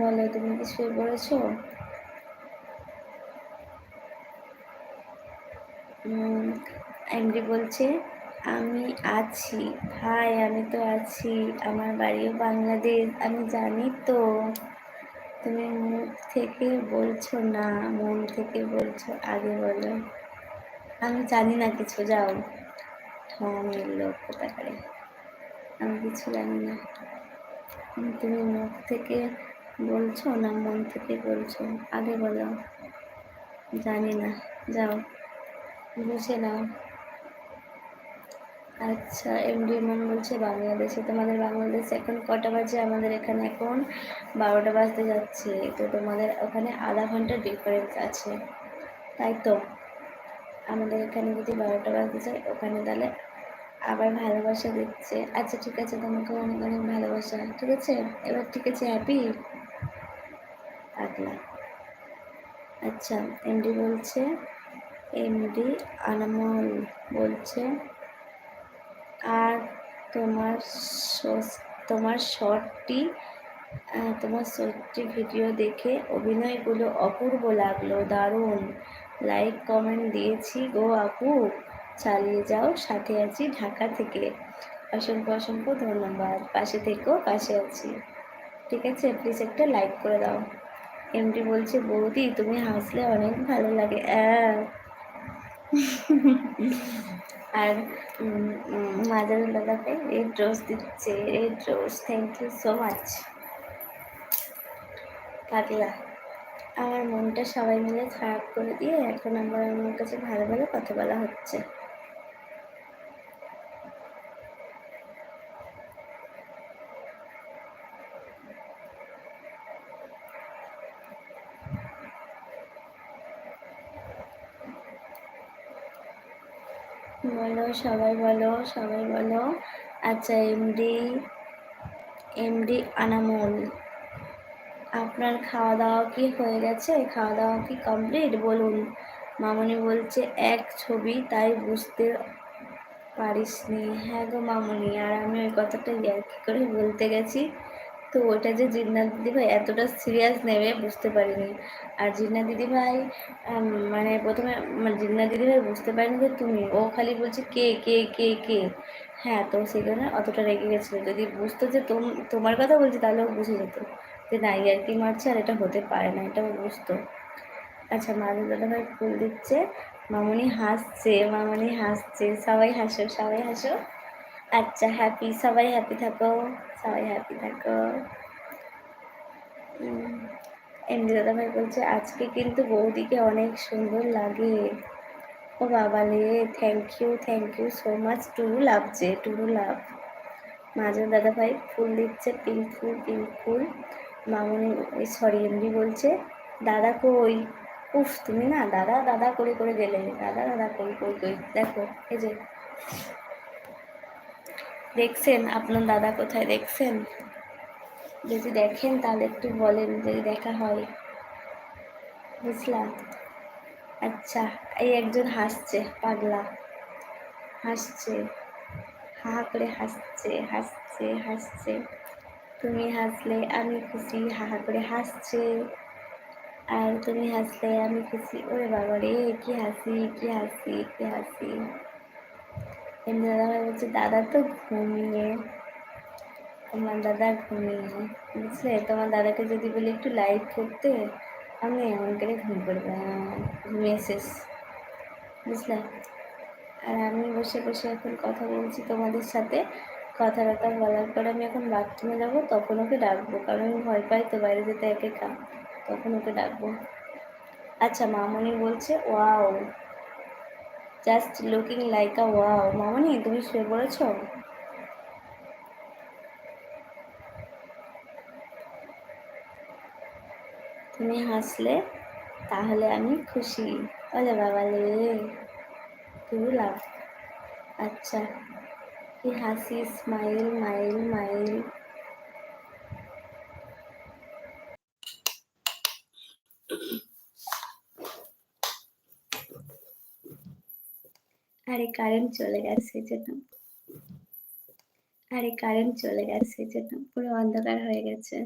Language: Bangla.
বলো, তুমি কি শুয়ে পড়েছো বলছে, আমি আছি হাই আমি তো আছি, আমার বাড়িও বাংলাদেশ, আমি জানি তো। তুমি মুখ থেকে বলছো না, মন থেকে বলছো আগে বলো। আমি জানি না কিছু, যাও। ঠমের লোক কোথাকারে। আমি কিছু জানি না। তুমি মুখ থেকে বলছো না মন থেকে বলছো? আগে বলো। জানি না, যাও। বুঝে নাও। আচ্ছা এমডি মন বলছে বাংলাদেশে। তোমাদের বাংলাদেশে এখন কটা বাজে? আমাদের এখানে এখন বারোটা বাজতে যাচ্ছে। তো তোমাদের ওখানে আধা ঘণ্টার ডিফারেন্স আছে। তাই তো? আমাদের এখানে যদি বারোটা বাজতে যায়, ওখানে তাহলে আবার ভালোবাসা দিচ্ছে। আচ্ছা ঠিক আছে। তোমাকে অনেক অনেক ভালোবাসা। ঠিক আছে? এবার ঠিক আছে, হ্যাপি পাগলা আচ্ছা এমডি বলছে এমডি আনামল বলছে, আর তোমার তোমার শর্টটি তোমার শর্টটি ভিডিও দেখে অভিনয়গুলো অপূর্ব লাগল, দারুণ। লাইক, কমেন্ট দিয়েছি গো আপু। চালিয়ে যাও, সাথে আছি ঢাকা থেকে। অসংখ্য অসংখ্য ধন্যবাদ। পাশে থেকেও পাশে আছি। ঠিক আছে প্লিজ একটা লাইক করে দাও। এমডি বলছে, বৌদি, তুমি হাসলে অনেক ভালো লাগে। আর মাদার দাদাকে রেড রোজ দিচ্ছে red rose thank you so much পাগলা। আমার মনটা সবাই মিলে খারাপ করে দিয়ে এখন আমার আমার কাছে ভালো ভালো কথা বলা হচ্ছে। বলো, সবাই বলো সবাই বলো। আচ্ছা এমডি এমডি আনামুল, আপনার খাওয়া দাওয়া কি হয়ে গেছে? খাওয়া দাওয়া কি কমপ্লিট বলুন। মামনি বলছে, এক ছবি, তাই বুঝতে পারিসনি। হ্যাঁ গো মামনি, আর আমি ওই কথাটা ইয়ার্কি করে বলতে গেছি? তো ওটা যে জিন্নাত দিদিভাই এতটা সিরিয়াস নেবে বুঝতে পারিনি। আর জিন্না দিদিভাই মানে প্রথমে মানে জিন্না দিদিভাই বুঝতে পারেনি যে তুমি, ও খালি বলছে কে কে কে কে। হ্যাঁ তো সেই জন্য অতটা রেগে গেছিল। যদি বুঝতো যে তোমার কথা বলছি তাহলেও বুঝে যেত যে না ইয়ার্কি মারছে আর এটা হতে পারে না এটাও বুঝতো। আচ্ছা মাদুর দাদাভাই ফুল দিচ্ছে, মামনি হাসছে মামনি হাসছে, সবাই হাসো সবাই হাসো। আচ্ছা হ্যাপি সবাই হ্যাপি থাকো। সবাই হ্যাপি থাকো। এমনি দাদাভাই বলছে, আজকে কিন্তু বৌদিকে অনেক সুন্দর লাগে। ও বাবা বাবালে thank you thank you so much true লাভছে true love. মাজন দাদাভাই ফুল দিচ্ছে পিঙ্ক ফুল পিঙ্ক ফুল। মামনি সরি এমনি বলছে, দাদা কই? উফ, তুমি না, দাদা দাদা করে করে গেলে? দাদা দাদা কই কই কই? দেখো, এই যে। দেখছেন? আপনার দাদা কোথায় দেখছেন? যদি দেখেন তাহলে একটু বলেন, যদি দেখা হয়। বুঝলাম? আচ্ছা এই একজন হাসছে, পাগলা। হাসছে। হা করে হাসছে হাসছে হাসছে। তুমি হাসলে আমি খুশি, হা করে হাসছে। আর তুমি হাসলে আমি খুশি, ওরে বাবা রে কি হাসি কি হাসি কি হাসি। এমনি দাদা বলছে দাদা তো ঘুমিয়ে তোমার দাদা ঘুমিয়ে। বুঝলে? তোমার দাদাকে যদি বলি একটু লাইট করতে, আমি এমন করে ঘুম পড়বে ঘুমিয়ে শেষ। বুঝলে? আর আমি বসে বসে এখন কথা বলছি তোমাদের সাথে। কথা কথা বলার পর আমি এখন বাথরুমে যাব, তখন ওকে ডাকবো। কারণ আমি ভয় পাই তো বাইরে যেতে একে একা। তখন ওকে ডাকবো। আচ্ছা মামনি বলছে wow just looking like a wow মামনি, তুমি শুয়ে পড়েছো? তুমি হাসলে, তাহলে আমি খুশি। বলে বাবা লে লাভ। আচ্ছা। কি হাসি স্মাইল মাইল মাইল আরে কারেন্ট চলে গেছে সেজন্য আরে কারেন্ট চলে গেছে সেজন্য পুরো অন্ধকার হয়ে গেছে।